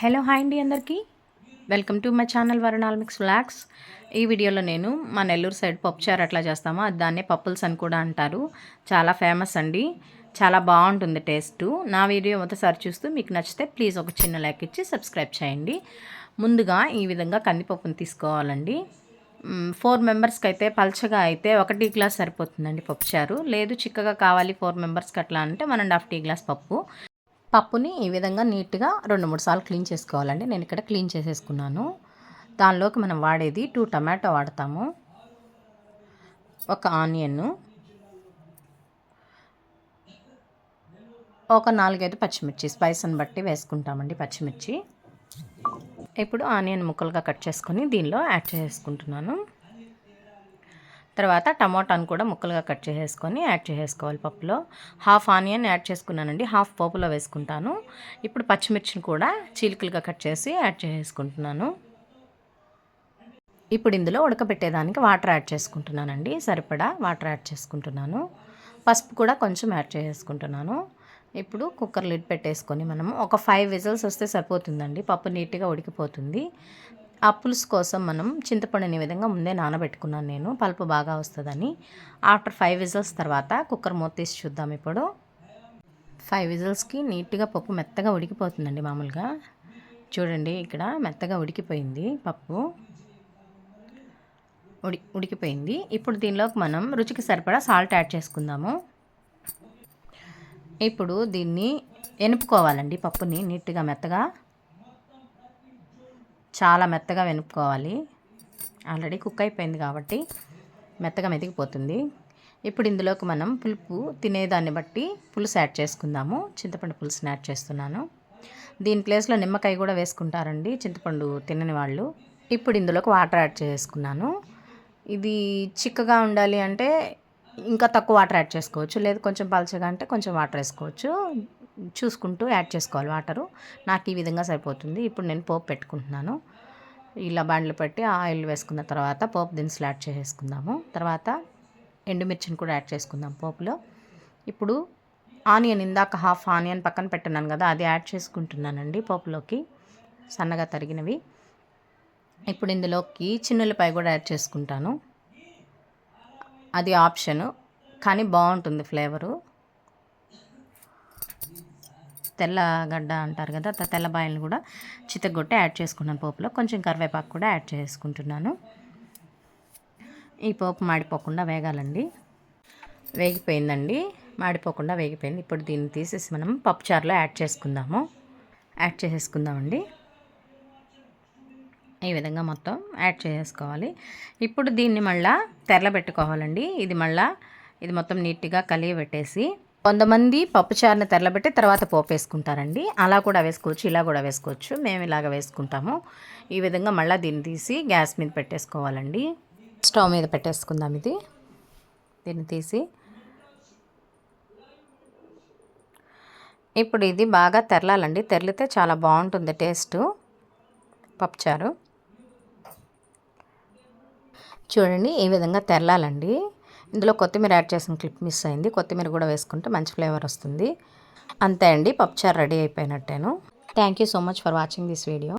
Hello hi అండి అందరికీ. Welcome to my channel వరుణాల్ మిక్స్ ఫ్లాక్స్ ఈ వీడియోలో నేను మా నెల్లూరు సైడ్ పప్పుచారు ఎట్లా చేస్తామో అది దాన్నే పప్పుల్స్ అని కూడా అంటారు. చాలా ఫేమస్ అండి. చాలా బాగుంటుంది టేస్ట్. నా వీడియో మొదటిసారి చూస్తూ మీకు నచ్చితే ప్లీజ్ ఒక చిన్న లైక్ ఇచ్చి సబ్స్క్రైబ్ చేయండి. ముందుగా ఈ విధంగా కందిపప్పును తీసుకోవాలండి. ఫోర్ మెంబర్స్కి అయితే పల్చగా అయితే ఒకటి గ్లాస్ సరిపోతుందండి పప్పుచారు. లేదు చిక్కగా కావాలి ఫోర్ మెంబర్స్కి అట్లా అంటే one and half tea glass పప్పు. పప్పుని ఈ విధంగా నీట్గా రెండు మూడు సార్లు క్లీన్ చేసుకోవాలండి. నేను ఇక్కడ క్లీన్ చేసేసుకున్నాను. దానిలోకి మనం వాడేది టూ టమాటో వాడతాము. ఒక ఆనియన్. ఒక నాలుగైదు పచ్చిమిర్చి. స్పైస్ని బట్టి వేసుకుంటామండి పచ్చిమిర్చి. ఇప్పుడు ఆనియన్ ముక్కలుగా కట్ చేసుకొని దీనిలో యాడ్ చేసుకుంటున్నాను. తర్వాత టమాటాను కూడా ముక్కలుగా కట్ చేసేసుకొని యాడ్ చేసేసుకోవాలి పప్పులో. హాఫ్ ఆనియన్ యాడ్ చేసుకున్నానండి. హాఫ్ పోపులో వేసుకుంటాను. ఇప్పుడు పచ్చిమిర్చిని కూడా చీలికలుగా కట్ చేసి యాడ్ చేసేసుకుంటున్నాను. ఇప్పుడు ఇందులో ఉడకబెట్టేదానికి వాటర్ యాడ్ చేసుకుంటున్నానండి. సరిపడా వాటర్ యాడ్ చేసుకుంటున్నాను. పసుపు కూడా కొంచెం యాడ్ చేసుకుంటున్నాను ఇప్పుడు కుక్కర్ లిడ్ పెట్టేసుకొని మనము ఒక ఫైవ్ విజిల్స్ వస్తే సరిపోతుందండి. పప్పు నీట్గా ఉడికిపోతుంది. ఆ పులుసు కోసం మనం చింతపండుని విధంగా ముందే నానబెట్టుకున్నాను నేను. పలుపు బాగా వస్తుందని. ఆఫ్టర్ ఫైవ్ విజిల్స్ తర్వాత కుక్కర్ మూత తీసి చూద్దాం ఇప్పుడు. ఫైవ్ విజిల్స్కి నీట్గా పప్పు మెత్తగా ఉడికిపోతుందండి మామూలుగా. చూడండి ఇక్కడ మెత్తగా ఉడికిపోయింది పప్పు. ఉడి ఉడికిపోయింది. ఇప్పుడు దీనిలోకి మనం రుచికి సరిపడా సాల్ట్ యాడ్ చేసుకుందాము. ఇప్పుడు దీన్ని ఎనుపుకోవాలండి పప్పుని నీట్గా మెత్తగా. చాలా మెత్తగా వెనుక్కోవాలి. ఆల్రెడీ కుక్ అయిపోయింది కాబట్టి మెత్తగా మెదిగిపోతుంది. ఇప్పుడు ఇందులోకి మనం పులుపు తినేదాన్ని బట్టి పులుసు యాడ్ చేసుకుందాము. చింతపండు పులుసుని యాడ్ చేస్తున్నాను. దీని ప్లేస్లో నిమ్మకాయ కూడా వేసుకుంటారండి చింతపండు తినని వాళ్ళు. ఇప్పుడు ఇందులోకి వాటర్ యాడ్ చేసుకున్నాను. ఇది చిక్కగా ఉండాలి అంటే ఇంకా తక్కువ వాటర్ యాడ్ చేసుకోవచ్చు. లేదు కొంచెం పలచగా అంటే కొంచెం వాటర్ వేసుకోవచ్చు. చూసుకుంటూ యాడ్ చేసుకోవాలి వాటరు. నాకు ఈ విధంగా సరిపోతుంది. ఇప్పుడు నేను పోపు పెట్టుకుంటున్నాను. ఇలా బండ్లు పెట్టి ఆయిల్ వేసుకున్న తర్వాత పోపు దినుసులు యాడ్ చేసుకుందాము. తర్వాత ఎండుమిర్చిని కూడా యాడ్ చేసుకుందాం పోపులో. ఇప్పుడు ఆనియన్ ఇందాక హాఫ్ ఆనియన్ పక్కన పెట్టినాను కదా అది యాడ్ చేసుకుంటున్నానండి పోపులోకి. సన్నగా తరిగినవి. ఇప్పుడు ఇందులోకి చిన్నులపై కూడా యాడ్ చేసుకుంటాను. అది ఆప్షను. కానీ బాగుంటుంది ఫ్లేవరు. తెల్లగడ్డ అంటారు కదా తెల్లబాయలను కూడా చితగొట్టి యాడ్ చేసుకున్నాను పోపులో. కొంచెం కరివేపాకు కూడా యాడ్ చేసుకుంటున్నాను. ఈ పోపు మాడిపోకుండా వేగాలండి. వేగిపోయిందండి. మాడిపోకుండా వేగిపోయింది. ఇప్పుడు దీన్ని తీసేసి మనం పప్పుచారులో యాడ్ చేసుకుందాము. యాడ్ చేసేసుకుందామండి. ఈ విధంగా మొత్తం యాడ్ చేసుకోవాలి ఇప్పుడు దీన్ని మళ్ళీ తెరలబెట్టుకోవాలండి. ఇది మళ్ళీ ఇది మొత్తం నీట్గా కలిగి పెట్టేసి కొంతమంది పప్పుచారుని తెరలబెట్టి తర్వాత పోపు వేసుకుంటారండి. అలా కూడా వేసుకోవచ్చు ఇలా కూడా వేసుకోవచ్చు. మేము ఇలాగ వేసుకుంటాము. ఈ విధంగా మళ్ళీ దీన్ని తీసి గ్యాస్ మీద పెట్టేసుకోవాలండి. స్టవ్ మీద పెట్టేసుకుందాం ఇది. దీన్ని తీసి ఇప్పుడు ఇది బాగా తెరలాలండి. తెరలితే చాలా బాగుంటుంది టేస్ట్. పప్పుచారు చూడండి ఈ విధంగా తెరలాలండి. ఇందులో కొత్తిమీర యాడ్ చేసిన క్లిప్ మిస్ అయింది. కొత్తిమీర కూడా వేసుకుంటే మంచి ఫ్లేవర్ వస్తుంది. అంతే అండి పప్పుచారు ready అయిపోయినట్టేను. Thank you so much for watching this video